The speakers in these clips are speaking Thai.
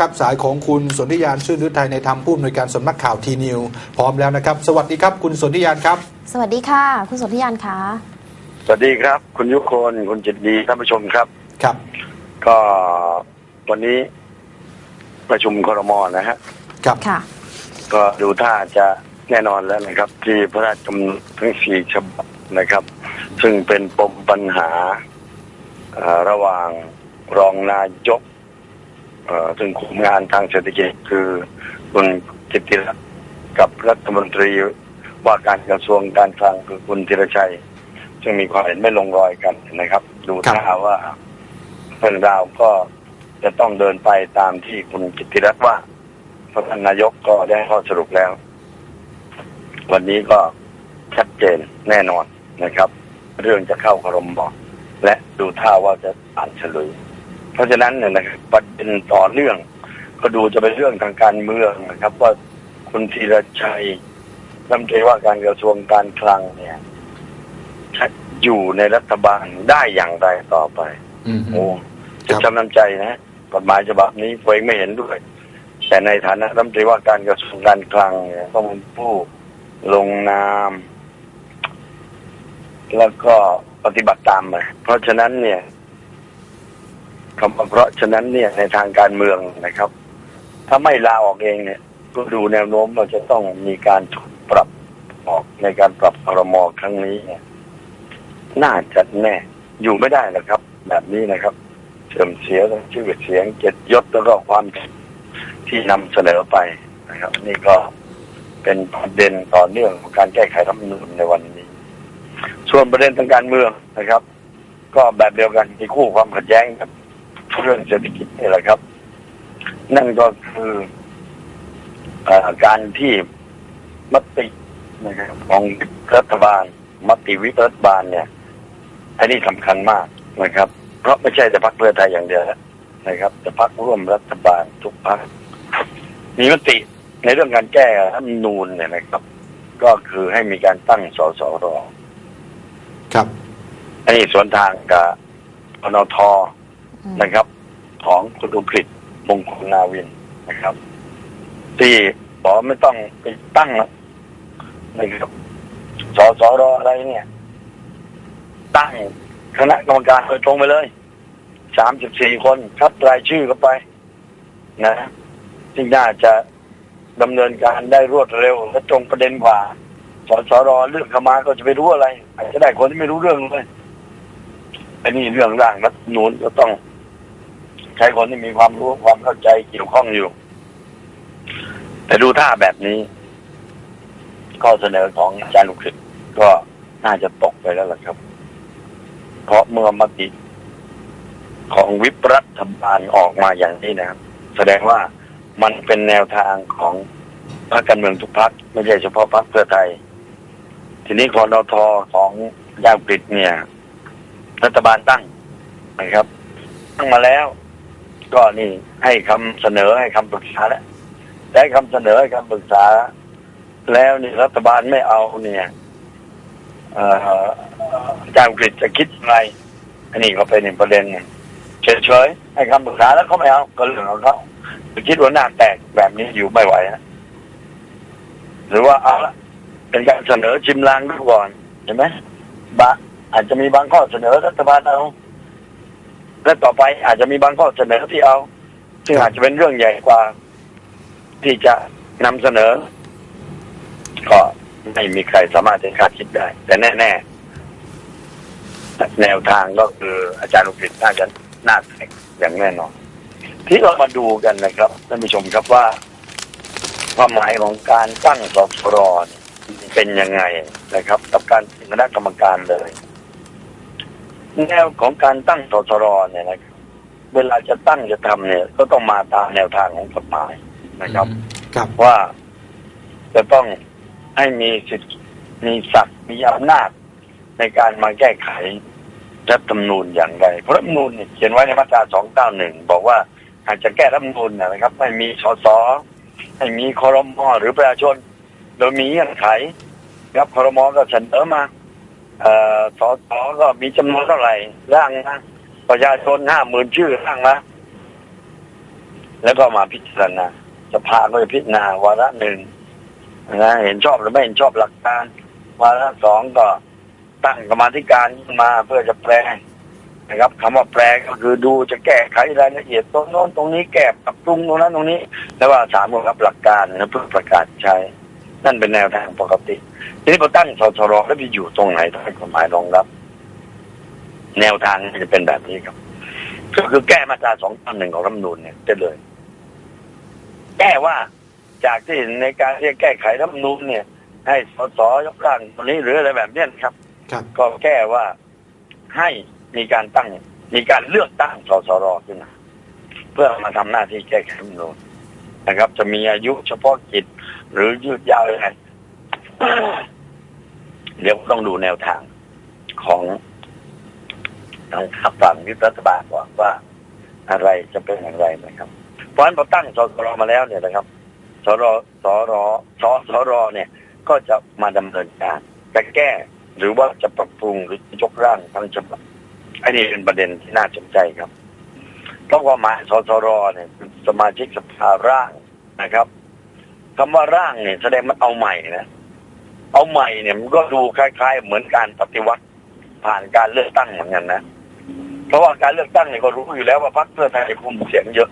นะครับสายของคุณสนธิยานชื่นฤทัยในธรรมผู้อำนวยการสำนักข่าวทีนิวพร้อมแล้วนะครับ สวัสดีครับคุณสนธิยานครับ สวัสดีค่ะ คุณสนธิยานคะสวัสดีครับ คุณยุคนคุณจิตดีท่านผู้ชมครับครับ ก็วันนี้ประชุมครมนะฮะครับค่ะ ก็ดูท่าจะแน่นอนแล้วนะครับ ที่พระราชกำหนดทั้งสี่ฉบับนะครับ ซึ่งเป็นปมปัญหาเอ่อระหว่างรองนายก เอ่อซึ่งคุมงานทางเศรษฐกิจคือคุณกิติรัตน์กับรัฐมนตรีว่าการกระทรวงการคลังคือคุณธีรชัย ซึ่งมีความเห็นไม่ลงรอยกันนะครับ ดูท่าว่าเรื่องราวก็จะต้องเดินไปตามที่คุณกิติรัตน์ว่าเพราะท่านนายกก็ได้ข้อสรุปแล้ว วันนี้ก็ชัดเจนแน่นอนนะครับ เรื่องจะเข้าครมบอกและดูท่าว่าจะอ่านเฉลย ราะฉะนั้นเนี่ยนะครับประเด็นต่อเนื่อง ก็ดูจะเป็นเรื่องทางการเมืองนะครับ ว่าคุณธีรชัยรัฐมนตรีว่าการกระทรวงการคลังเนี่ยจะอยู่ในรัฐบาลได้อย่างไรต่อไปอืมโอ้ครัจะบจำน้ำใจนะกฎหมายฉบับนี้ผมเองไม่เห็นด้วย แต่ในฐานะรัฐมนตรีว่าการกระทรวงการคลังเนี่ยต้องเป็นผู้ลงนาม แล้วก็ปฏิบัติตามไปเพราะฉะนั้นเนี่ยคำว่า เพราะฉะนั้นเนี่ยในทางการเมืองนะครับ ถ้าไม่ลาออกเองเนี่ย ก็ดูแนวโน้มเราจะต้องมีการถูกปรับออกในการปรับครมอครั้งนี้เนี่ยน่าจะแน่ อยู่ไม่ได้หรอกครับ แบบนี้นะครับเสื่อมเสียทั้งชื่อเสียงเกียรติยศแล้วก็ความที่นำเสนอไปนะครับ นี่ก็เป็นประเด็นต่อเนื่องของการแก้ไขรัฐมนูญในวันนี้ ส่วนประเด็นทางการเมืองนะครับ ก็แบบเดียวกันมีคู่ความขัดแย้งกับ เรื่องเศรษฐกิจนี่แหละครับ นั่นก็คือเออการที่มตินะครับของรัฐบาล มติวิปรัฐบาลเนี่ยอันนี้สำคัญมากนะครับ เพราะไม่ใช่แต่พรรคเพื่อไทยอย่างเดียวนะครับ แต่พรรคร่วมรัฐบาลทุกพรรคมีมติในเรื่องการแก้รัฐธรรมนูญเนี่ยนะครับ ก็คือให้มีการตั้งสสรครับอันนี้สวนทางกับพนทอืม นะครับ ของคุณอุกฤษมงคลนาวินนะครับ ที่บอกไม่ต้องไปตั้งนะครับสสรออะไรเนี่ย ตั้งคณะกรรมการโดยตรงไปเลยสามสิบสี่คนคัดรายชื่อเข้าไป นะที่น่าจะดำเนินการได้รวดเร็ว และตรงประเด็นกว่าสสรเลือกเข้ามาก็จะไปรู้อะไรอาจจะได้คนที่ไม่รู้เรื่องเลยอันนี้เรื่องร่างรัฐนูนก็ต้อง ช้คนที่มีความรู้ความเข้าใจเกี่ยวข้องอยู่ แต่ดูท่าแบบนี้ ข้อเสนอของอาจารย์ลุกฤษก็น่าจะตกไปแล้วล่ะครับ เพราะเมื่อมติของวิปรัฐบาลออกมาอย่างนี้นะครับ แสดงว่ามันเป็นแนวทางของพรรคการเมืองทุกพรรคไม่ใช่เฉพาะพรรคเพื่อไทย ทีนี้คอนทของยาวกฤษเนี่ย รัฐบาลตั้งนะครับ ตั้งมาแล้ว ก็นี่ให้คำเสนอให้คำปรึกษาแล้วได้คำเสนอให้คำปรึกษา แล้วนี่รัฐบาลไม่เอาเนี่ยอาจารย์กฤษจะคิดยังไงอันนี้ก็เป็นประเด็นหาเฉยๆให้คำปรึกษาแล้วเขาไม่เอาก็เรื่องของเขาจะคิดว่าหน้าแตกแบบนี้อยู่ไม่ไหวนะหรือว่าเอาละเป็นการเสนอชิมลางดูก่อนเห็นไหมบะอาจจะมีบางข้อเสนอรัฐบาลเอา และต่อไปอาจจะมีบางข้อเสนอที่เอา ซึ่งอาจจะเป็นเรื่องใหญ่กว่า ที่จะนำเสนอ ก็ไม่มีใครสามารถจะคาดคิดได้ แต่แน่ๆแนวทางก็คืออาจารย์อุกฤษน่าจะน่าแตกอย่างแน่นอน ที่เรามาดูกันนะครับท่านผู้ชมครับว่าความหมายของการตั้งสสรเนี่ยเป็นยังไงนะครับ กับการเป็นคณะกรรมการเลย แนวของการตั้งสสรเนี่ยนะครับเวลาจะตั้งจะทำเนี่ย ก็ต้องมาตามแนวทางของกฎหมายนะครับครับว่าจะต้องให้มีสิทธิ์มีศักดิ์มีอำนาจในการมาแก้ไขรัฐธรรมนูญอย่างไร เพราะรัฐธรรมนูญเนี่ยเขียนไว้ในมาตรา291 บอกว่าหากจะแก้รัฐธรรมนูญเนยนะครับให้มีสสให้มีคอรมอหรือประชาชน โดยมีเงื่อนไข ครับคอรมอก็เสนอมา เอ่อสสก็มีจำนวนเท่าไหร่ร่างนะประชาชนห้าหมื่นชื่อร่างนะแล้วก็มาพิจารณาสภาก็จะพิจารณาวาระหนึ่งนะเห็นชอบหรือไม่เห็นชอบหลักการวาระสองก็ตั้งกรรมธิการมาเพื่อจะแปลนะครับคำว่าแปลก็คือดูจะแก้ไขรายละเอียดตรงโน้นตรงนี้แก้ปรับปรุงตรงนั้นตรงนี้ แล้วว่าสามก็รับหลักการนะเพื่อประกาศใช้ นั่นเป็นแนวทางปกติ ทีนี้พอตั้งสสรแล้วไปอยู่ตรงไหนต้องให้กฎหมายรองรับ แนวทางมันจะเป็นแบบนี้ครับ ก็คือแก้มาตราสองหนึ่งของรัฐธรรมนูญเนี่ยจะเลย แก้ว่าจากที่ในการที่จะแก้ไขรัฐธรรมนูญเนี่ย ให้สสยกร่างตัวนี้หรืออะไรแบบเนี้ยนะครับครับ ก็แก้ว่าให้มีการตั้ง มีการเลือกตั้งสสรขึ้นมาเพื่อมาทำหน้าที่แก้ไขรัฐธรรมนูญ นะครับ จะมีอายุเฉพาะกิจหรือยืดยาวยังไงเดี๋ยวต้องดูแนวทางของทางขับฝั่งที่รัฐบาลก่อนว่าอะไรจะเป็นอย่างไรนะครับ เพราะฉะนั้นพอตั้งสสรมาแล้วเนี่ยนะครับสรสรสสรเนี่ย ก็จะมาดำเนินการจะแก้หรือว่าจะปรับปรุงหรือยกร่างทั้งฉบับอันนี้เป็นประเด็นที่น่าสนใจครับ เพราะว่าหมายสสรเนี่ยเป็นสมาชิกสภาร่างนะครับคำว่าร่างเนี่ยแสดงมันเอาใหม่นะเอาใหม่เนี่ยมันก็ดูคล้าย ๆ เหมือนการปฏิวัติผ่านการเลือกตั้งเหมือนกันนะเพราะว่าการเลือกตั้งเนี่ยก็รู้อยู่แล้วว่าพรรคเพื่อไทยคุมเสียงเยอะ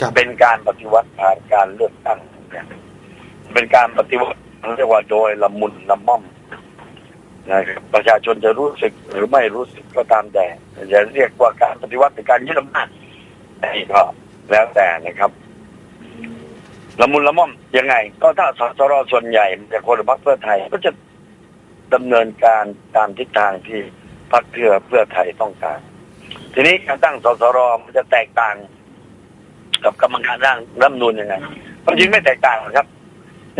ครับเป็นการปฏิวัติผ่านการเลือกตั้งเนี่ยเป็นการปฏิวัติเรียกว่าโดยละมุนละม่อมนะครับประชาชนจะรู้สึกหรือไม่รู้สึกก็ตามแต่จะเรียกว่าการปฏิวัติเป็นการยึดอำนาจอั นนี้ก็แล้วแต่นะครับละมุนละม่อมยังไง ก็ถ้าสสรส่วนใหญ่จากคนพรรคเพื่อไทย ก็จะดำเนินการตามทิศทางที่พรรคเพื่อเพื่อไทยต้องการ ทีนี้การตั้งสสรมันจะแตกต่าง กับกรรมการร่างรัฐธรรมนูญยังไงความจริงไม่แตกต่างหรอกครับ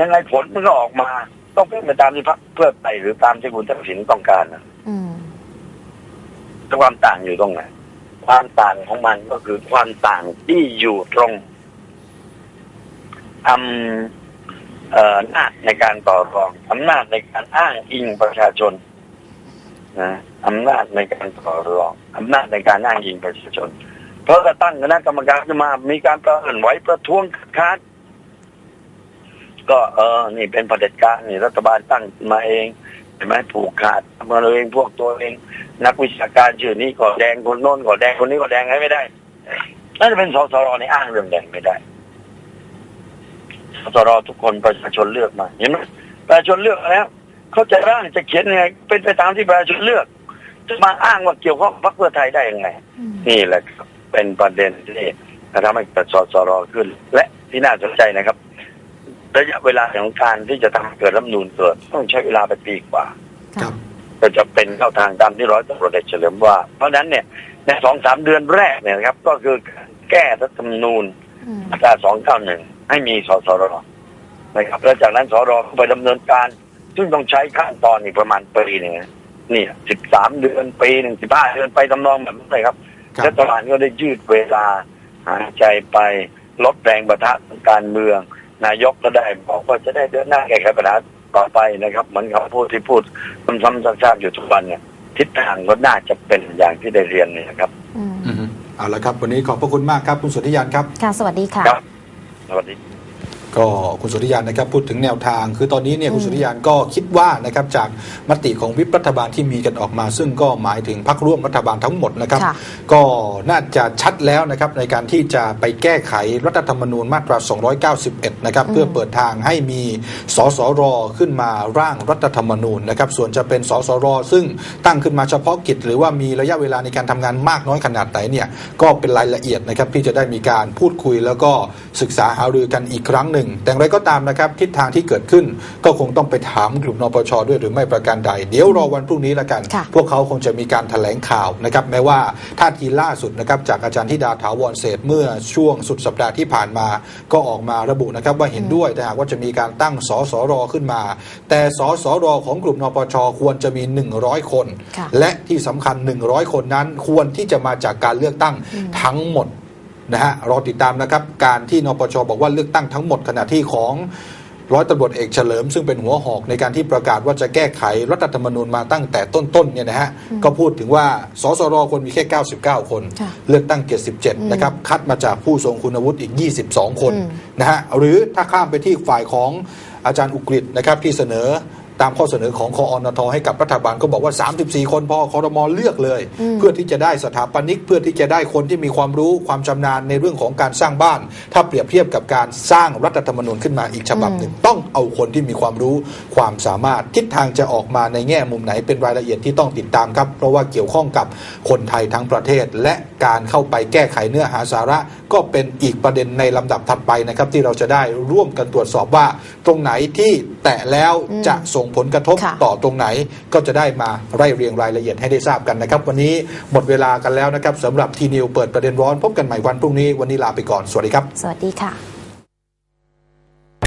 ยังไงผลมันก็ออกมา ต้องเป็นไปตามที่พรรคเพื่อไทยหรือตามที่คุณทักษิณต้องการนะอืมแต่ความต่างอยู่ตรงไหน ความต่างของมันก็คือความต่างที่อยู่ตรงอำเอ่ออำนาจในการต่อรองอำนาจในการอ้างอิงประชาชนนะอำนาจในการต่อรองอำนาจในการอ้างอิงประชาชน เพราะจะตั้งคณะกรรมการขึ้นมา มีการประเอินไหวประท้วงคัดก็เออ นี่เป็นเด็จการนี่รัฐบาลตั้งมาเอง ห็นไหมผูกขาดมาเองพวกตัวเอง นักวิชาการชื่อนี้ก็แดงคนโน้นก็แดงคนนี้ก็แดงไงไม่ได้น่าจะเป็นสสรในอ้างเรื่องแดงไม่ได้สสรทุกคนประชาชนเลือกมาเห็นไหมประชาชนเลือกแล้วเขาจะร่างจะเขียนยังไงเป็นไปตามที่ประชาชนเลือก จะมาอ้างว่าเกี่ยวข้องกับพรรคเพื่อไทยได้ยังไงอืมนี่แหละครับเป็นประเด็นที่จะทำให้เกิดสสรขึ้น และที่น่าสนใจนะครับ ระยะเวลาของการที่จะทำให้เกิดรัฐธรรมนูญเกิดต้องใช้เวลาไปปีกว่าครับก็จะเป็นเข้าทางตามที่ร้อยตำรวจเอกเฉลิมว่า เพราะฉะนั้นเนี่ยในสองสามเดือนแรกเนี่ยนะครับ ก็คือการแก้รัฐธรรมนูญอืมมาตราสองเก้าหนึ่งให้มีสสรนะครับแล้วจากนั้นสรก็ไปดำเนินการ ซึ่งต้องใช้ขั้นตอนอีกประมาณปีหนึ่งนะนี่สิบสามเดือนปีหนึ่งสิบห้าเดือนไปทำนองแบบนั้นเลยครับครับรัฐบาลก็ได้ยืดเวลาหายใจไปลดแรงประทะทางการเมือง นายกก็ได้บอกว่าจะได้เดินหน้าแก้ไขปัญหาต่อไปนะครับ เหมือนคำพูดที่พูดซ้ำๆซากๆอยู่ทุกวันเนี่ยทิศทางก็น่าจะเป็นอย่างที่ได้เรียนเนี่ยนะครับอืมอืมเอาละครับ วันนี้ขอบพระคุณมากครับ คุณสนธิยานครับ ค่ะ สวัสดีค่ะ ครับ สวัสดี ก็คุณสุริยานนะครับพูดถึงแนวทาง คือตอนนี้เนี่ยอืมคุณสุริยานก็คิดว่านะครับจากมติของวิปรัฐบาลที่มีกันออกมา ซึ่งก็หมายถึงพรรคร่วมรัฐบาลทั้งหมดนะครับค่ะก็น่าจะชัดแล้วนะครับในการที่จะไปแก้ไขรัฐธรรมนูญมาตรา 291 นะครับอืมเพื่อเปิดทางให้มีสสรขึ้นมาร่างรัฐธรรมนูญนะครับส่วนจะเป็นสสรซึ่งตั้งขึ้นมาเฉพาะกิจ หรือว่ามีระยะเวลาในการทำงานมากน้อยขนาดไหนเนี่ยก็เป็นรายละเอียดนะครับที่จะได้มีการพูดคุยแล้วก็ศึกษาหารือกันอีกครั้งหนึ่งแต่อย่างไรก็ตามนะครับทิศทางที่เกิดขึ้น ก็คงต้องไปถามกลุ่มนปชด้วยหรือไม่ประการใด เดี๋ยวรอวันพรุ่งนี้ละกันค่ะพวกเขาคงจะมีการแถลงข่าวนะครับแม้ว่าท่าทีล่าสุดนะครับจากอาจารย์ธิดาถาวรเศรษฐ์เมื่อช่วงสุดสัปดาห์ที่ผ่านมา ก็ออกมาระบุนะครับว่าเห็นด้วยแต่หากว่าจะมีการตั้งสสรขึ้นมา แต่สสรของกลุ่มนปชควรจะมี 100 คนค่ะและที่สำคัญ 100 คนนั้นควรที่จะมาจากการเลือกตั้งอืมทั้งหมด นะฮะรอติดตามนะครับการที่นปชบอกว่าเลือกตั้งทั้งหมดขณะที่ของร้อยตำรวจเอกเฉลิมซึ่งเป็นหัวหอกในการที่ประกาศว่าจะแก้ไขรัฐธรรมนูญมาตั้งแต่ต้นๆเนี่ยนะฮะก็พูดถึงว่าสสรควรมีแค่ 99 คนค่ะเลือกตั้ง 77 นะครับ คัดมาจากผู้ทรงคุณวุฒิอีก 22 คนอืมนะฮะหรือถ้าข้ามไปที่ฝ่ายของอาจารย์อุกฤษนะครับที่เสนอ ตามข้อเสนอของคออนทให้กับรัฐบาลก็บอกว่า 34 คนพอคอรมอเลือกเลย เพื่อที่จะได้สถาปนิกเพื่อที่จะได้คนที่มีความรู้ความชำนาญในเรื่องของการสร้างบ้าน ถ้าเปรียบเทียบกับการสร้างรัฐธรรมนูญขึ้นมาอีกฉบับหนึ่งต้องเอาคนที่มีความรู้ความสามารถทิศทางจะออกมาในแง่มุมไหนเป็นรายละเอียดที่ต้องติดตามครับ เพราะว่าเกี่ยวข้องกับคนไทยทั้งประเทศ และการเข้าไปแก้ไขเนื้อหาสาระ ก็เป็นอีกประเด็นในลำดับถัดไปนะครับ ที่เราจะได้ร่วมกันตรวจสอบว่า ตรงไหนที่แตะแล้วจะส่งผลกระทบค่ะต่อตรงไหนก็จะได้มาไล่เรียงรายละเอียดให้ได้ทราบกันนะครับ วันนี้หมดเวลากันแล้วนะครับสำหรับทีนิวเปิดประเด็นร้อนพบกันใหม่วันพรุ่งนี้วันนี้ลาไปก่อนสวัสดีครับ สวัสดีค่ะ